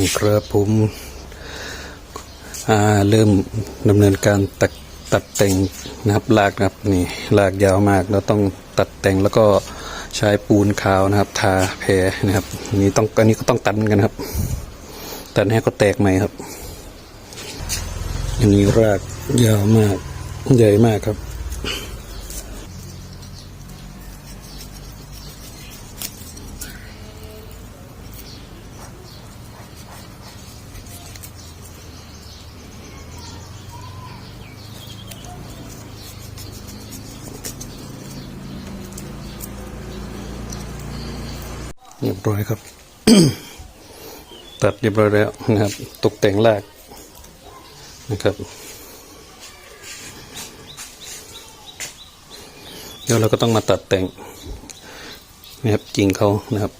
นี่ครับผมเริ่มดำเนินการตัดตัดแต่งนะครับลากนะครับนี่ลากยาวมากเราต้องตัดแต่งแล้วก็ใช้ปูนขาวนะครับ ทาแพรนะครับนนี้ต้องอันนี้ก็ต้องตัดเหมือนกันครับตัดให้ก็แตกใหม่ครับ อันนี้รากยาวมากใหญ่มากครับ เรียบร้อยครับ ตัดเรียบร้อยแล้วนะครับ ตกแต่งรากนะครับ เดี๋ยวเราก็ต้องมาตัดแต่งนะครับจริงเขานะครับ